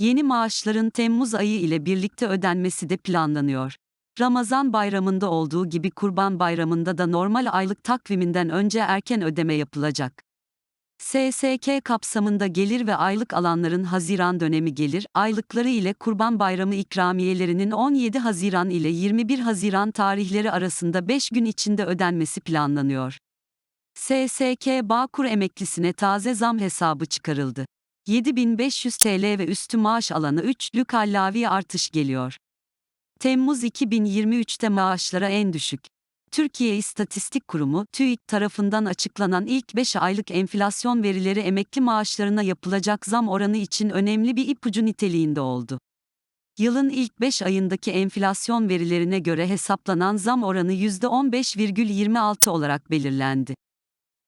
Yeni maaşların Temmuz ayı ile birlikte ödenmesi de planlanıyor. Ramazan bayramında olduğu gibi Kurban Bayramı'nda da normal aylık takviminden önce erken ödeme yapılacak. SSK kapsamında gelir ve aylık alanların Haziran dönemi gelir, aylıkları ile Kurban Bayramı ikramiyelerinin 17 Haziran ile 21 Haziran tarihleri arasında 5 gün içinde ödenmesi planlanıyor. SSK Bağkur emeklisine taze zam hesabı çıkarıldı. 7500 TL ve üstü maaş alanı 3'lü kallavi artış geliyor. Temmuz 2023'te maaşlara en düşük. Türkiye İstatistik Kurumu, TÜİK tarafından açıklanan ilk 5 aylık enflasyon verileri emekli maaşlarına yapılacak zam oranı için önemli bir ipucu niteliğinde oldu. Yılın ilk 5 ayındaki enflasyon verilerine göre hesaplanan zam oranı %15,26 olarak belirlendi.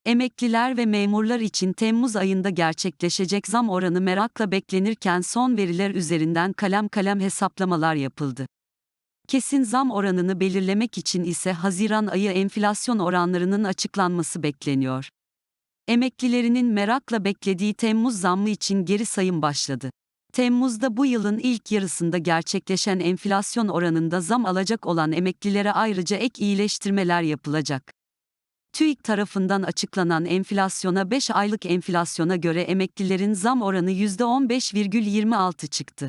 Emekliler ve memurlar için Temmuz ayında gerçekleşecek zam oranı merakla beklenirken son veriler üzerinden kalem kalem hesaplamalar yapıldı. Kesin zam oranını belirlemek için ise Haziran ayı enflasyon oranlarının açıklanması bekleniyor. Emeklilerinin merakla beklediği Temmuz zammı için geri sayım başladı. Temmuz'da bu yılın ilk yarısında gerçekleşen enflasyon oranında zam alacak olan emeklilere ayrıca ek iyileştirmeler yapılacak. TÜİK tarafından açıklanan enflasyona 5 aylık enflasyona göre emeklilerin zam oranı %15,26 çıktı.